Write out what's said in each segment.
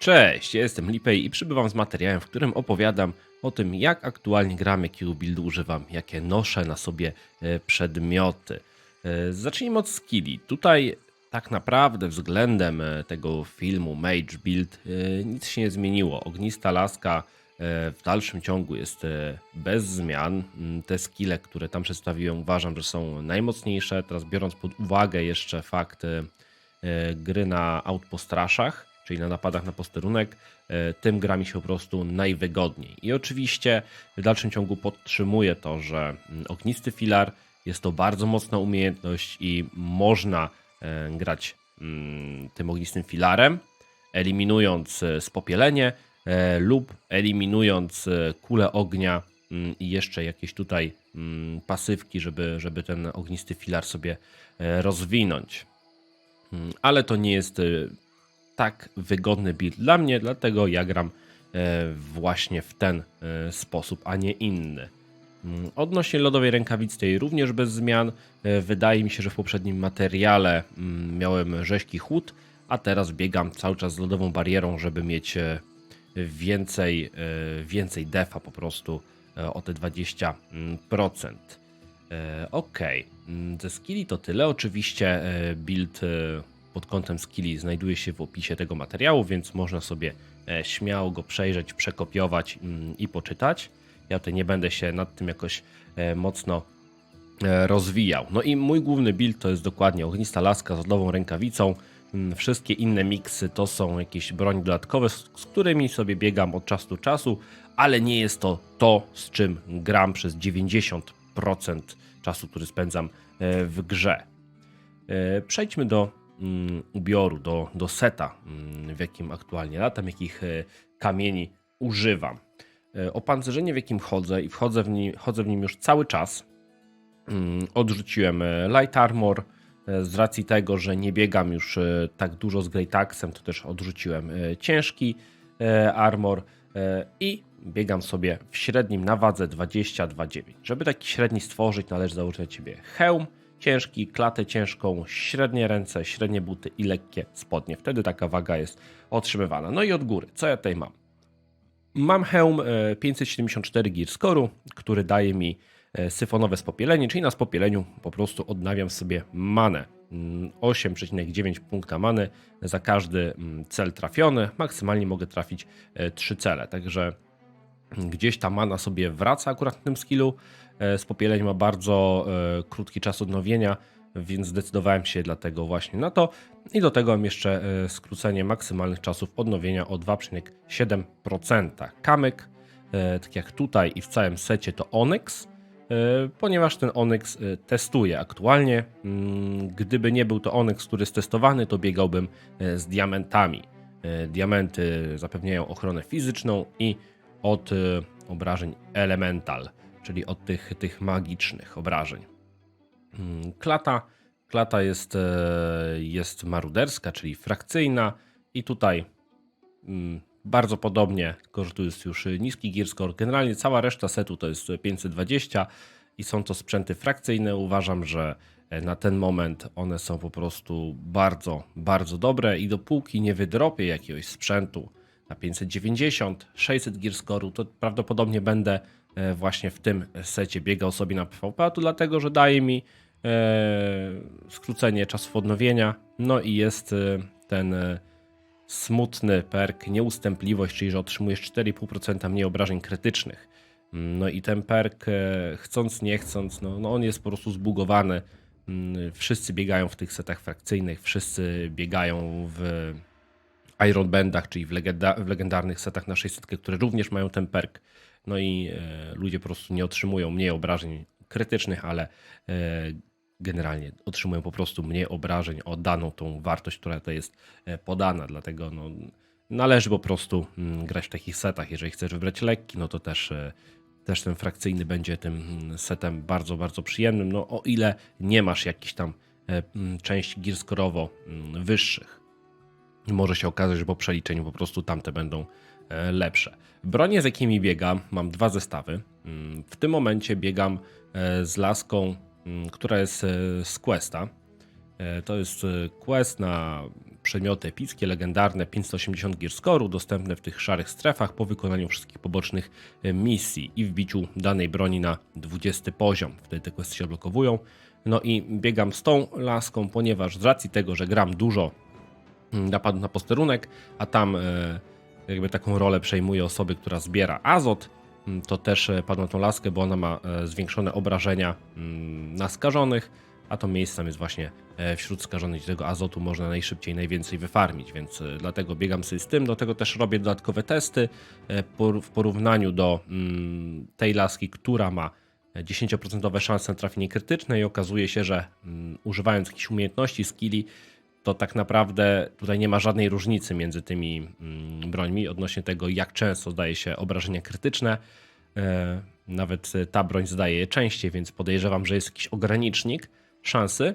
Cześć, jestem Lipej i przybywam z materiałem, w którym opowiadam o tym, jak aktualnie gram, jakiego buildu używam, jakie noszę na sobie e, przedmioty. E, Zacznijmy od skilli. Tutaj tak naprawdę względem e, tego filmu Mage Build nic się nie zmieniło. Ognista laska w dalszym ciągu jest bez zmian. Mm, Te skille, które tam przedstawiłem, uważam, że są najmocniejsze. Teraz biorąc pod uwagę jeszcze fakt gry na outpostraszach, czyli na napadach na posterunek, e, tym gra mi się po prostu najwygodniej. I oczywiście w dalszym ciągu podtrzymuję to, że mm, ognisty filar jest to bardzo mocna umiejętność i można e, grać mm, tym ognistym filarem, eliminując e, spopielenie lub eliminując kulę ognia mm, i jeszcze jakieś tutaj pasywki, żeby, żeby ten ognisty filar sobie rozwinąć. Ale to nie jest tak wygodny build dla mnie, dlatego ja gram e, właśnie w ten e, sposób, a nie inny. Mm, Odnośnie lodowej rękawicy tej również bez zmian. E, Wydaje mi się, że w poprzednim materiale mm, miałem rzeźki chłód, a teraz biegam cały czas z lodową barierą, żeby mieć więcej, więcej defa po prostu o te 20%. E, Okej, Mm, ze skilli to tyle. Oczywiście build pod kątem skilli znajduje się w opisie tego materiału, więc można sobie e, śmiało go przejrzeć, przekopiować mm, i poczytać. Ja tutaj nie będę się nad tym jakoś e, mocno e, rozwijał. No i mój główny build to jest dokładnie ognista laska z lodową rękawicą. Mm, Wszystkie inne miksy to są jakieś broń dodatkowe, z, którymi sobie biegam od czasu do czasu, ale nie jest to to, z czym gram przez 90% czasu, który spędzam w grze. Przejdźmy do ubioru, do, do seta, mm, w jakim aktualnie latam, jakich e, kamieni używam. E, Opancerzenie, w jakim chodzę i wchodzę w nim, chodzę w nim już cały czas. Mm, Odrzuciłem e, Light Armor. Z racji tego, że nie biegam już tak dużo z Great Axem, to też odrzuciłem ciężki armor i biegam sobie w średnim na wadze 22,9. Żeby taki średni stworzyć, należy założyć na ciebie hełm ciężki, klatę ciężką, średnie ręce, średnie buty i lekkie spodnie. Wtedy taka waga jest otrzymywana. No i od góry, co ja tutaj mam? Mam hełm e, 574 gear score'u, który daje mi e, syfonowe spopielenie, czyli na spopieleniu po prostu odnawiam sobie manę. Mm, 8,9 punkta many za każdy mm, cel trafiony. Maksymalnie mogę trafić 3 cele, także gdzieś ta mana sobie wraca akurat w tym skillu. E, Spopieleń ma bardzo e, krótki czas odnowienia, więc zdecydowałem się dlatego właśnie na to. I do tego mam jeszcze e, skrócenie maksymalnych czasów odnowienia o 2,7%. Kamyk, e, tak jak tutaj i w całym secie, to Onyx, e, ponieważ ten Onyx e, testuje aktualnie. Mm, Gdyby nie był to Onyx, który jest testowany, to biegałbym e, z diamentami. E, Diamenty zapewniają ochronę fizyczną i od e, obrażeń elemental, czyli od tych, tych magicznych obrażeń. Mm, Klata, klata jest, e, jest maruderska, czyli frakcyjna i tutaj mm, bardzo podobnie, tylko że tu jest już niski gear score. Generalnie cała reszta setu to jest 520 i są to sprzęty frakcyjne. Uważam, że e, na ten moment one są po prostu bardzo, bardzo dobre i dopóki nie wydropię jakiegoś sprzętu na 590, 600 gear to prawdopodobnie będę właśnie w tym secie biegał sobie na PvP, a to dlatego, że daje mi e, skrócenie czasu odnowienia, no i jest e, ten e, smutny perk nieustępliwość, czyli że otrzymujesz 4,5% mniej obrażeń krytycznych. No i ten perk, e, chcąc nie chcąc, no, no on jest po prostu zbugowany. Mm, Wszyscy biegają w tych setach frakcyjnych, wszyscy biegają w Iron Bandach, czyli w, legenda, w legendarnych setach na 600, które również mają ten perk. No i e, ludzie po prostu nie otrzymują mniej obrażeń krytycznych, ale e, generalnie otrzymują po prostu mniej obrażeń o daną tą wartość, która to jest e, podana. Dlatego no, należy po prostu mm, grać w takich setach. Jeżeli chcesz wybrać lekki, no to też, też ten frakcyjny będzie tym mm, setem bardzo, bardzo przyjemnym. No o ile nie masz jakichś tam mm, części mm, wyższych. Może się okazać, że po przeliczeniu po prostu tamte będą e, lepsze. Bronie, z jakimi biegam, mam dwa zestawy. Mm, W tym momencie biegam e, z laską, mm, która jest e, z Questa. To jest quest na przedmioty epickie, legendarne, 580 gear score'u, dostępne w tych szarych strefach po wykonaniu wszystkich pobocznych misji i wbiciu danej broni na 20 poziom. Wtedy te questy się odblokowują. No i biegam z tą laską, ponieważ z racji tego, że gram dużo mm, napadu na posterunek, a tam e, jakby taką rolę przejmuje osoby, która zbiera azot, mm, to też e, padł na tą laskę, bo ona ma e, zwiększone obrażenia mm, na skażonych, a to miejsce tam jest właśnie wśród skażonych, tego azotu można najszybciej, najwięcej wyfarmić, więc dlatego biegam sobie z tym, do tego też robię dodatkowe testy w porównaniu do tej laski, która ma 10% szanse na trafienie krytyczne i okazuje się, że używając jakichś umiejętności, skilli, to tak naprawdę tutaj nie ma żadnej różnicy między tymi mm, brońmi odnośnie tego, jak często zdaje się obrażenia krytyczne. E, Nawet e, ta broń zdaje je częściej, więc podejrzewam, że jest jakiś ogranicznik szansy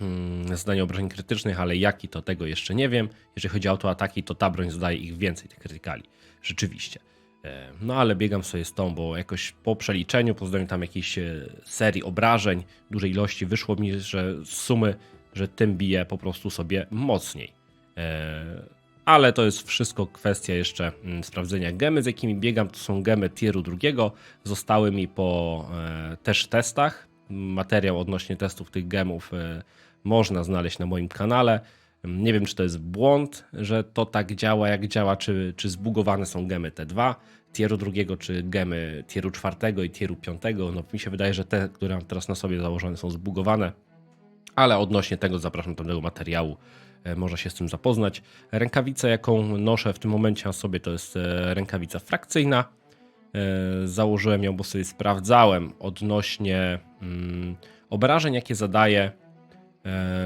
mm, zdania obrażeń krytycznych, ale jaki to tego jeszcze nie wiem. Jeżeli chodzi o autoataki, to ta broń zdaje ich więcej, tych krytykali. Rzeczywiście. E, No ale biegam sobie z tą, bo jakoś po przeliczeniu, po zdaniu tam jakiejś serii obrażeń, dużej ilości, wyszło mi, że z sumy, że tym bije po prostu sobie mocniej. E, Ale to jest wszystko kwestia jeszcze mm, sprawdzenia gemy, z jakimi biegam. To są gemy tieru drugiego. Zostały mi po e, też testach. Materiał odnośnie testów tych gemów e, można znaleźć na moim kanale. Nie wiem, czy to jest błąd, że to tak działa, jak działa, czy, czy zbugowane są gemy T2, tieru drugiego, czy gemy tieru czwartego i tieru piątego. No, mi się wydaje, że te, które mam teraz na sobie założone, są zbugowane, ale odnośnie tego zapraszam do tego materiału. e, Można się z tym zapoznać. Rękawica, jaką noszę w tym momencie na sobie, to jest e, rękawica frakcyjna. E, Założyłem ją, bo sobie sprawdzałem odnośnie mm, obrażeń, jakie zadaje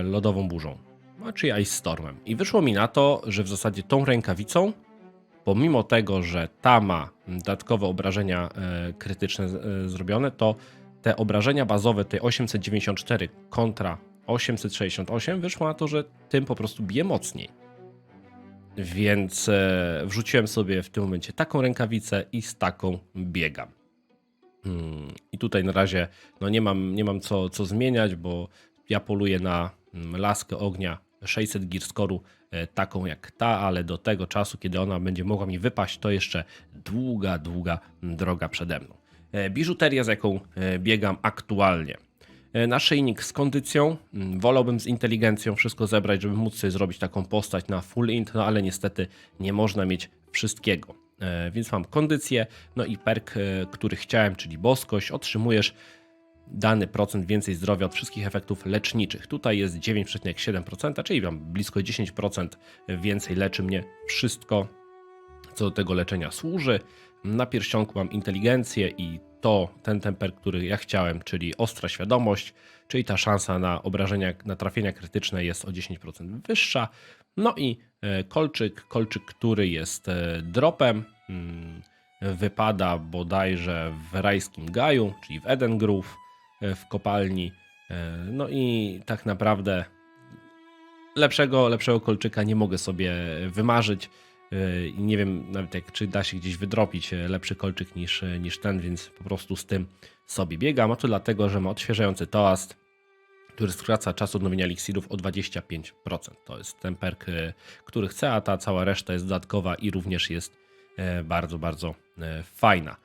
lodową burzą, no, czyli Ice Stormem. I wyszło mi na to, że w zasadzie tą rękawicą, pomimo tego, że ta ma dodatkowe obrażenia krytyczne zrobione, to te obrażenia bazowe, tej 894 kontra 868, wyszło na to, że tym po prostu bije mocniej. Więc e, wrzuciłem sobie w tym momencie taką rękawicę i z taką biegam. Mm, I tutaj na razie no nie mam, nie mam co, co zmieniać, bo ja poluję na mm, laskę ognia 600 gear e, taką jak ta, ale do tego czasu, kiedy ona będzie mogła mi wypaść, to jeszcze długa, długa droga przede mną. E, Biżuteria, z jaką biegam aktualnie. E, Naszyjnik z kondycją, mm, wolałbym z inteligencją wszystko zebrać, żeby móc sobie zrobić taką postać na full int, no ale niestety nie można mieć wszystkiego. E, Więc mam kondycję, no i perk, e, który chciałem, czyli boskość, otrzymujesz dany procent więcej zdrowia od wszystkich efektów leczniczych. Tutaj jest 9,7%, czyli mam blisko 10% więcej leczy mnie wszystko, co do tego leczenia służy. Na pierścionku mam inteligencję i to ten temper, który ja chciałem, czyli ostra świadomość, czyli ta szansa na obrażenia, na trafienia krytyczne jest o 10% wyższa. No i e, kolczyk, kolczyk, który jest e, dropem, mm, wypada bodajże w rajskim gaju, czyli w Eden Grove, w kopalni. E, No i tak naprawdę lepszego, lepszego kolczyka nie mogę sobie wymarzyć. I nie wiem nawet jak, czy da się gdzieś wydropić e, lepszy kolczyk niż, e, niż ten, więc po prostu z tym sobie biegam. A to dlatego, że ma odświeżający toast, który skraca czas odnowienia eliksirów o 25%. To jest ten perk, e, który chcę, a ta cała reszta jest dodatkowa i również jest bardzo, bardzo fajna.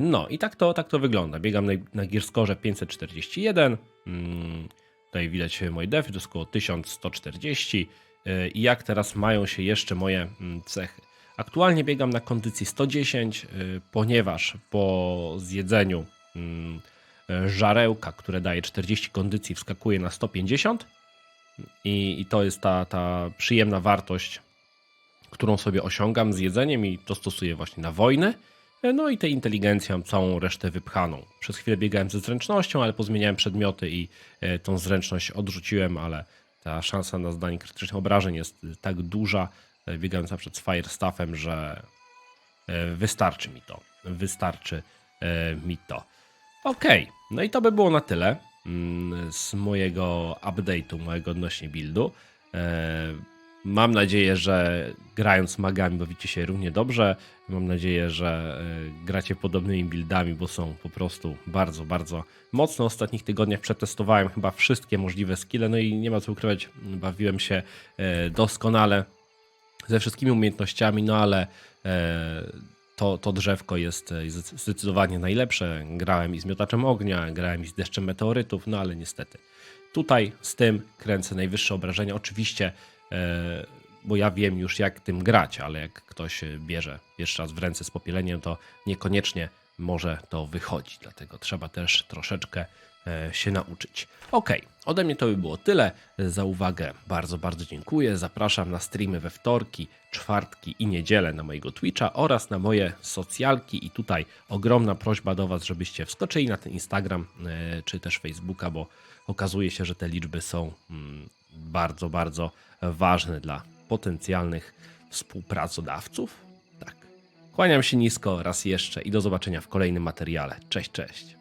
No i tak to, tak to wygląda. Biegam na, na Gearscore 541. Mm, Tutaj widać moje defy, to jest około 1140. Yy, I jak teraz mają się jeszcze moje mm, cechy? Aktualnie biegam na kondycji 110, yy, ponieważ po zjedzeniu mm, yy, żarełka, które daje 40 kondycji, wskakuje na 150. I, i to jest ta, ta przyjemna wartość, którą sobie osiągam z jedzeniem i to stosuję właśnie na wojny. No i tę inteligencję mam całą resztę wypchaną. Przez chwilę biegałem ze zręcznością, ale pozmieniałem przedmioty i e, tą zręczność odrzuciłem, ale ta szansa na zdanie krytycznych obrażeń jest e, tak duża, e, biegając na przykład z Firestaffem, że e, wystarczy mi to. Wystarczy e, mi to. Okej, no i to by było na tyle mm, z mojego update'u, mojego odnośnie buildu. Mam nadzieję, że grając magami bawicie się równie dobrze. Mam nadzieję, że e, gracie podobnymi buildami, bo są po prostu bardzo, bardzo mocne. W ostatnich tygodniach przetestowałem chyba wszystkie możliwe skille, no i nie ma co ukrywać, bawiłem się e, doskonale ze wszystkimi umiejętnościami, no ale e, to, to drzewko jest zdecydowanie najlepsze. Grałem i z miotaczem ognia, grałem i z deszczem meteorytów, no ale niestety. Tutaj z tym kręcę najwyższe obrażenia. Oczywiście, bo ja wiem już jak tym grać, ale jak ktoś e, bierze pierwszy raz w ręce z popieleniem, to niekoniecznie może to wychodzić. Dlatego trzeba też troszeczkę e, się nauczyć. Ok, ode mnie to by było tyle. Za uwagę bardzo, bardzo dziękuję. Zapraszam na streamy we wtorki, czwartki i niedzielę na mojego Twitcha oraz na moje socjalki. I tutaj ogromna prośba do Was, żebyście wskoczyli na ten Instagram e, czy też Facebooka, bo okazuje się, że te liczby są mm, bardzo, bardzo ważne dla potencjalnych współpracodawców. Tak. Kłaniam się nisko raz jeszcze i do zobaczenia w kolejnym materiale. Cześć, cześć.